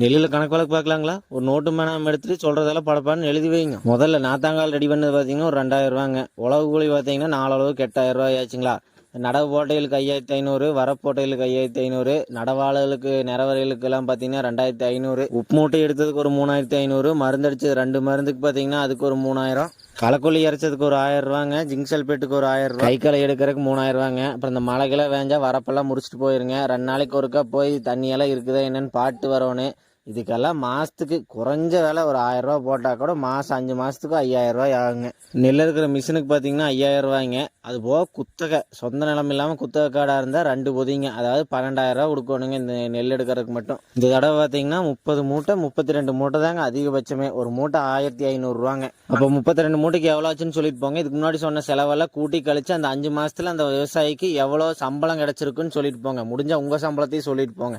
நெல்லில் கணக்கு வழக்கு பார்க்கலாங்களா? ஒரு நோட்டு மேனாம் எடுத்துட்டு சொல்றதெல்லாம் படப்பான்னு எழுதி வைங்க. முதல்ல நாத்தாங்கால் ரெடி பண்ணது பார்த்தீங்கன்னா ஒரு ரெண்டாயிரம் ரூபாங்க. உழவு கூலி பார்த்தீங்கன்னா நாலு அளவுக்கு எட்டாயிரம் ரூபாய் ஆச்சுங்களா? நடவு போட்டைகளுக்கு ஐயாயிரத்தி ஐநூறு வரப்போட்டைகளுக்கு ஐயாயிரத்தி ஐநூறு நடவாளர்களுக்கு நிறவரைகளுக்கு எல்லாம் பார்த்தீங்கன்னா ரெண்டாயிரத்தி ஐநூறு. உப்பு மூட்டை எடுத்ததுக்கு ஒரு மூணாயிரத்தி ஐநூறு மருந்து அடிச்சது ரெண்டு மருந்துக்கு பார்த்தீங்கன்னா அதுக்கு ஒரு மூணாயிரம். களக்கொல்லி இறைச்சதுக்கு ஒரு ஆயிரம் ரூபாங்க ஜிங்க் சல்பேட்டுக்கு ஒரு ஆயிரம் ரூபாய் கை களை எடுக்கிறதுக்கு மூணாயிரம் ரூபாங்க. அப்புறம் இந்த மழைக்கெல்லாம் வேஞ்சா வரப்பெல்லாம் முடிச்சுட்டு போயிருங்க. ரெண்டு நாளைக்கு ஒருக்கா போய் தண்ணியெல்லாம் இருக்குதா என்னன்னு பாட்டு வரணும் இதுக்கெல்லாம் மாதத்துக்கு குறைஞ்ச விலை ஒரு ஆயிரம் போட்டால் கூட மாதம் அஞ்சு மாதத்துக்கு ஐயாயிரம் ஆகுங்க. நெல் இருக்கிற மிஷினுக்கு பார்த்தீங்கன்னா ஐயாயிரம் அது போக குத்தகை சொந்த நிலம் இல்லாமல் குத்தகை காடாக இருந்தால் ரெண்டு பொதிங்க. அதாவது பன்னெண்டாயிரம் ரூபா கொடுக்கணுங்க இந்த நெல் எடுக்கிறதுக்கு மட்டும். இந்த தடவை பார்த்தீங்கன்னா முப்பது மூட்டை முப்பத்தி ரெண்டு மூட்டை தாங்க அதிகபட்சமே. ஒரு மூட்டை ஆயிரத்தி ஐநூறுரூவாங்க அப்போ முப்பத்தி ரெண்டு மூட்டைக்கு எவ்வளோ ஆச்சுன்னு சொல்லிட்டு போங்க. இதுக்கு முன்னாடி சொன்ன செலவெல்லாம் கூட்டி கழிச்சு அந்த அஞ்சு மாதத்தில் அந்த விவசாயிக்கு எவ்வளோ சம்பளம் கிடச்சிருக்குன்னு சொல்லிட்டு போங்க. முடிஞ்சால் உங்கள் சம்பளத்தையும் சொல்லிட்டு போங்க.